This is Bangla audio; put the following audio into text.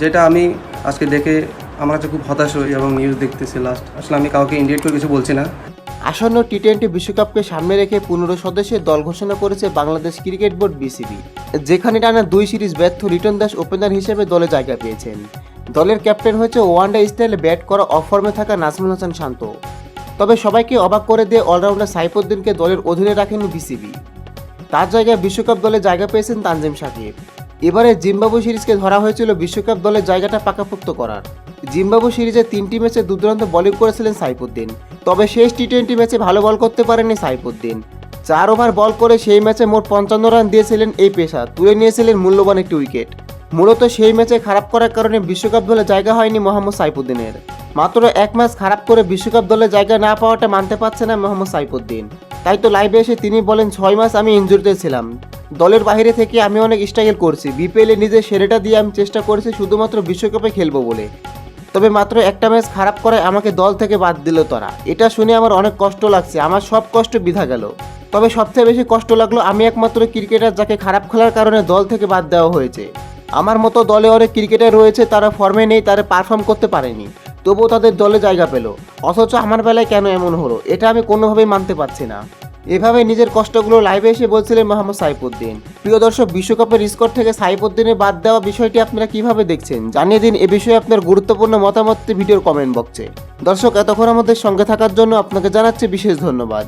যেটা আমি আজকে দেখে আমার কাছে খুব হতাশ হই এবং নিউজ দেখতেছি লাস্ট আসলে আমি কাউকে ইন্ডিয়েট করে কিছু বলছি না। আসন্ন টি টোয়েন্টি বিশ্বকাপকে সামনে রেখে পনেরো সদস্যের দল ঘোষণা করেছে বাংলাদেশ ক্রিকেট বোর্ড বিসিবি যেখানে টানা দুই সিরিজ ব্যর্থ রিটন দাস ওপেনার হিসেবে দলে জায়গা পেয়েছেন। দলের ক্যাপ্টেন হয়েছে ওয়ানডে স্টাইলে ব্যাট করা অফর্মে থাকা নাজমুল হাসান শান্ত। তবে সবাইকে অবাক করে দিয়ে অলরাউন্ডার সাইফুদ্দিনকে দলের অধীনে রাখেন বিসিবি তার জায়গায় বিশ্বকাপ দলে জায়গা পেয়েছেন তানজিম সাকিব। এবারে জিম্বাবু সিরিজকে ধরা হয়েছিল বিশ্বকাপ দলের জায়গাটা পাকাপোক্ত করার। জিম্বাবু সিরিজে তিনটি ম্যাচে দুর্দান্ত বোলিং করেছিলেন সাইফুদ্দিন। তবে শেষ টি টোয়েন্টি ম্যাচে ভালো বল করতে পারেননি সাইফুদ্দিন। চার ওভার বল করে সেই ম্যাচে মোট পঞ্চান্ন রান দিয়েছিলেন এই পেশা তুলে নিয়েছিলেন মূল্যবান একটি উইকেট মূলত সেই ম্যাচে খারাপ করার কারণে বিশ্বকাপ দলে জায়গা হয়নি মোহাম্মদ সাইফুদ্দিনের। মাত্র এক ম্যাচ খারাপ করে বিশ্বকাপ দলে জায়গা না পাওয়াটা মানতে পারছে না মোহাম্মদ সাইফুদ্দিন। তাই তো লাইভে এসে তিনি বলেন, ছয় মাস আমি ইনজুরিতে ছিলাম। দলের বাইরে থেকে আমি অনেক স্ট্রাগল করছি। বিপিএলে নিজের সেরেটা দিয়ে আমি চেষ্টা করেছি শুধুমাত্র বিশ্বকাপে খেলব বলে। তবে মাত্র একটা ম্যাচ খারাপ করায় আমাকে দল থেকে বাদ দিল তারা। এটা শুনে আমার অনেক কষ্ট লাগছে। আমার সব কষ্ট বিধা গেল। তবে সবচেয়ে বেশি কষ্ট লাগল আমি একমাত্র ক্রিকেটার যাকে খারাপ খেলার কারণে দল থেকে বাদ দেওয়া হয়েছে। আমার মতো দলে অনেক ক্রিকেটার রয়েছে, তারা ফর্মে নেই, তারা পারফর্ম করতে পারেনি। তবুও তাদের দলে জায়গা পেল। অথচ আমার বেলায় কেন এমন হলো, এটা আমি কোনোভাবেই মানতে পারছি না। এভাবে নিজের কষ্টগুলো লাইভে এসে বলছিলেন মোহাম্মদ সাইফুদ্দিন। প্রিয় দর্শক, বিশ্বকাপের স্কোর থেকে সাইফুদ্দিনের বাদ দেওয়া বিষয়টি আপনারা কীভাবে দেখছেন? জানিয়ে দিন এ বিষয়ে আপনার গুরুত্বপূর্ণ মতামতটি ভিডিওর কমেন্ট বক্সে দর্শক, এতক্ষণ আমাদের সঙ্গে থাকার জন্য আপনাকে জানাচ্ছি বিশেষ ধন্যবাদ।